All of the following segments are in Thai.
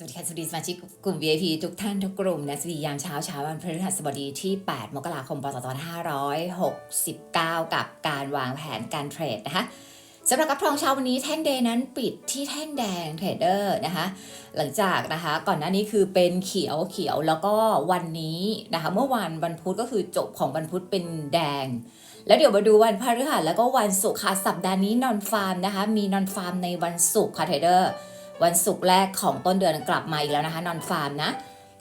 สวัสดีค่ะสวัสดีสมาชิกกลุ่ม VIP ทุกท่านทุกกลุ่มนะสวัสดียามเช้าเช้าวันพฤหัสบดีที่ 8 มกราคมปศ2569 กับการวางแผนการเทรดนะคะสำหรับกระทองเช้าวันนี้แท่งเดย์นั้นปิดที่แท่งแดงเทรดเดอร์นะคะหลังจากนะคะก่อนหน้านี้คือเป็นเขียวเขียวแล้วก็วันนี้นะคะเมื่อวานวันพุธก็คือจบของวันพุธเป็นแดง แล้วเดี๋ยวมาดูวันพฤหัสแล้วก็วันศุกร์ค่ะสัปดาห์นี้นอนฟาร์มนะคะมีนอนฟาร์มในวันศุกร์ค่ะเทรดเดอร์ วันศุกร์แรกของต้นเดือนกลับมาอีกแล้วนะคะนอนฟาร์มนะ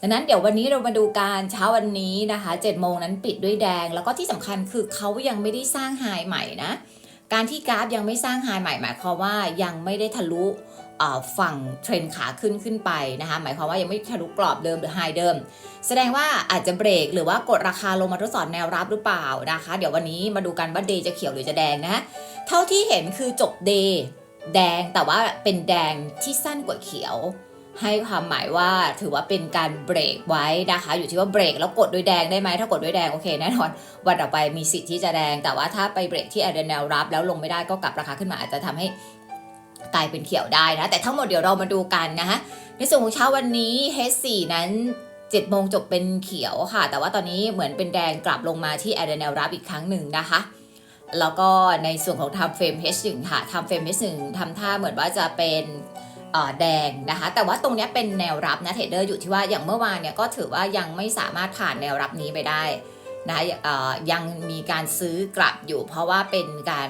ดังนั้นเดี๋ยววันนี้เรามาดูการเช้าวันนี้นะคะ7จ็ดโมงนั้นปิดด้วยแดง แล้วก็ที่สำคัญคือเขายังไม่ได้สร้างไฮใหม่นะ การที่กราฟยังไม่สร้างไฮใหม่หมายความว่ายังไม่ได้ทะลุฝั่งเทรนขาขึ้นขึ้นไปนะคะหมายความว่ายังไม่ทะลุกรอบเดิมหรือไฮเดิม แสดงว่าอาจจะเบรกหรือว่ากดราคาลงมาทดสอบแนวรับหรือเปล่านะคะ เดี๋ยววันนี้มาดูกันว่าเดย์จะเขียวหรือจะแดงนะเท่าที่เห็นคือจบเดย์ แดงแต่ว่าเป็นแดงที่สั้นกว่าเขียว ให้ความหมายว่าถือว่าเป็นการเบรกไว้นะคะ อยู่ที่ว่าเบรกแล้วกดด้วยแดงได้ไหมถ้ากดด้วยแดงโอเคแน่นอนวันต่อไปมีสิทธิ์ที่จะแดง แต่ว่าถ้าไปเบรกที่แอดแนวรับ แล้วลงไม่ได้ก็กลับราคาขึ้นมาอาจจะทำให้กลายเป็นเขียวได้นะแต่ทั้งหมดเดี๋ยวเรามาดูกันนะคะในส่วนของเช้าวันนี้ H4 นั้น7โมงจบเป็นเขียวค่ะ แต่ว่าตอนนี้เหมือนเป็นแดงกลับลงมาที่แอดแนวรับอีกครั้งหนึ่งนะคะ แล้วก็ในส่วนของทำเฟรม H1 ค่ะทำเฟรม H1 ทำท่าเหมือนว่าจะเป็นแดงนะคะ แต่ว่าตรงนี้เป็นแนวรับนะเทรดเดอร์อยู่ที่ว่าอย่างเมื่อวานเนี่ยก็ถือว่ายังไม่สามารถผ่านแนวรับนี้ไปได้นะยังมีการซื้อกลับอยู่ เพราะว่าเป็นการ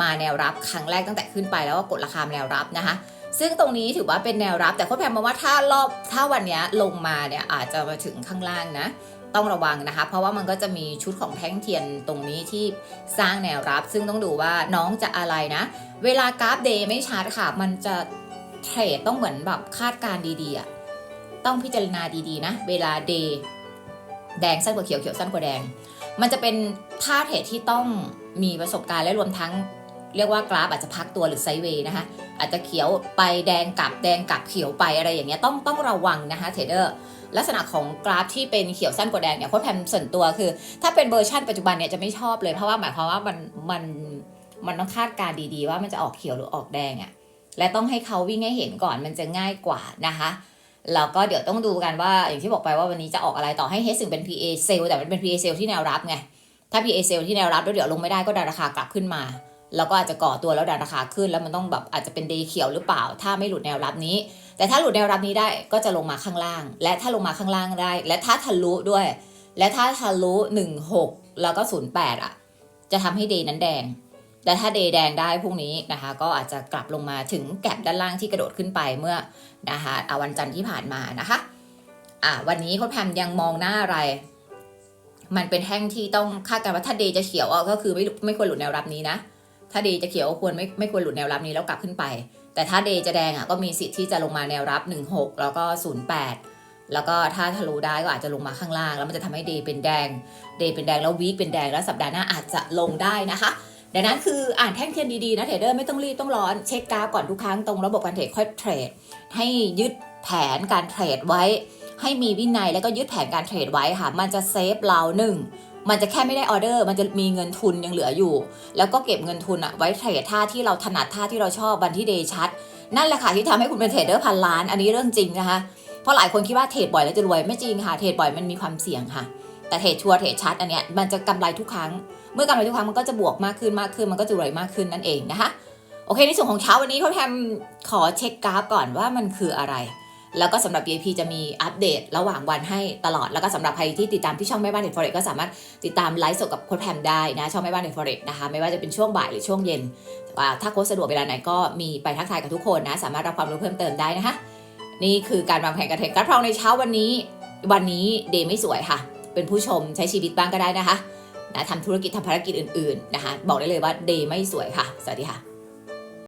มาแนวรับครั้งแรกตั้งแต่ขึ้นไปแล้วก็กดราคาแนวรับนะคะ ซึ่งตรงนี้ถือว่าเป็นแนวรับ แต่โค้ชแพมมองว่าถ้ารอบถ้าวันนี้ลงมาเนี่ยอาจจะมาถึงข้างล่างนะต้องระวังนะคะ เพราะว่ามันก็จะมีชุดของแท่งเทียนตรงนี้ที่สร้างแนวรับ ซึ่งต้องดูว่าน้องจะอะไรนะ เวลากราฟเดย์ไม่ชัดค่ะ มันจะเทรดต้องเหมือนแบบคาดการณ์ดีๆอะต้องพิจารณาดีๆนะ เวลาเดย์แดงสั้นกว่าเขียวเขียวสั้นกว่าแดง มันจะเป็นท่าเทรดที่ต้องมีประสบการณ์และรวมทั้ง เรียกว่ากราฟอาจจะพักตัวหรือไซเวย์นะคะ อาจจะเขียวไปแดงกลับแดงกลับเขียวไปอะไรอย่างเงี้ยต้องต้องระวังนะคะเทรดเดอร์ลักษณะของกราฟที่เป็นเขียวสั้นกว่าแดงเนี่ยโค้ชแพมส่วนตัวคือ ถ้าเป็นเวอร์ชันปัจจุบันเนี่ยจะไม่ชอบเลยเพราะว่าหมายความว่ามันมันมันต้องคาดการณ์ดีๆ ว่ามันจะออกเขียวหรือออกแดงอะ่ะและต้องให้เขาวิ่งให้เห็นก่อนมันจะง่ายกว่านะคะแล้วก็เดี๋ยวต้องดูกันว่าอย่างที่บอกไปว่าวันนี้จะออกอะไรต่อให้เฮสึงเป็น PA เซลแต่มันเป็น PA เซลที่แนวรับไงถ้า PA เซลที่แนวรับแล้วเดี๋ยวลงไม่ได้ก็ดันราคากลับขึ้นมา แล้วก็อาจจะก่อตัวแล้วดันราคาขึ้น แล้วมันต้องแบบอาจจะเป็นเดย์เขียวหรือเปล่า ถ้าไม่หลุดแนวรับนี้ แต่ถ้าหลุดแนวรับนี้ได้ก็จะลงมาข้างล่าง และถ้าลงมาข้างล่างได้ และถ้าทะลุด้วย และถ้าทะลุ 16 แล้วก็ 08อะ จะทำให้เดย์นั้นแดง แต่ถ้าเดย์แดงได้พรุ่งนี้นะคะ ก็อาจจะกลับลงมาถึงแก็บด้านล่างที่กระโดดขึ้นไปเมื่อนะคะอวันจันทร์ที่ผ่านมานะคะอะวันนี้โค้ชแพมยังมองหน้าอะไร มันเป็นแท่งที่ต้องคาดการณ์ว่าถ้าเดย์จะเขียวก็คือไม่ไม่ควรหลุดแนวรับนี้นะ ถ้าเดย์จะเขียวควรไม่ไม่ควรหลุดแนวรับนี้แล้วกลับขึ้นไป แต่ถ้าเดย์จะแดงอะก็มีสิทธิ์ที่จะลงมาแนวรับ 16 แล้วก็ 08 แล้วก็ถ้าทะลุได้ก็อาจจะลงมาข้างล่าง แล้วมันจะทำให้เดย์เป็นแดง เดย์เป็นแดงแล้ววีคเป็นแดงแล้วสัปดาห์หน้าอาจจะลงได้นะคะดังนั้นคืออ่านแท่งเทียนดีๆนะเทรดเดอร์ไม่ต้องรีบต้องร้อนเช็คกราฟก่อนทุกครั้งตรงระบบการเทรดค่อยเทรด ให้ยึดแผนการเทรดไว้ ให้มีวินัยแล้วก็ยึดแผนการเทรดไว้ค่ะมันจะเซฟเราหนึ่ง มันจะแค่ไม่ได้ออเดอร์ มันจะมีเงินทุนยังเหลืออยู่ แล้วก็เก็บเงินทุนอะไว้เทรดท่าที่เราถนัดท่าที่เราชอบวันที่เดย์ชัด นั่นแหละค่ะที่ทำให้คุณเป็นเทรดเดอร์พันล้าน อันนี้เรื่องจริงนะคะ เพราะหลายคนคิดว่าเทรดบ่อยแล้วจะรวยไม่จริงค่ะ เทรดบ่อยมันมีความเสี่ยงค่ะ แต่เทรดชัวร์เทรดชัดอันเนี้ยมันจะกำไรทุกครั้ง เมื่อกำไรทุกครั้งมันก็จะบวกมากขึ้นมากขึ้น มันก็จะรวยมากขึ้นนั่นเองนะคะ โอเคในส่วนของเช้าวันนี้เขาแทมขอเช็คกราฟก่อนว่ามันคืออะไร แล้วก็สำหรับ VIP จะมีอัปเดตระหว่างวันให้ตลอด แล้วก็สำหรับใครที่ติดตามที่ช่องแม่บ้านเด็ดฟอเร็กก็สามารถติดตามไลฟ์สดกับโค้ชแพมได้นะช่องแม่บ้านเด็ดฟอเร็กนะคะไม่ว่าจะเป็นช่วงบ่ายหรือช่วงเย็นถ้าโค้ชสะดวกเวลาไหนก็มีไปทักทายกับทุกคนนะสามารถรับความรู้เพิ่มเติมได้นะคะ นี่คือการวางแผนการเทรดกราฟทองในเช้าวันนี้ วันนี้เดย์ไม่สวยค่ะ เป็นผู้ชมใช้ชีวิตบ้างก็ได้นะคะนะทำธุรกิจทำภารกิจอื่นๆนะคะบอกได้เลยว่าเดย์ไม่สวยค่ะสวัสดีค่ะ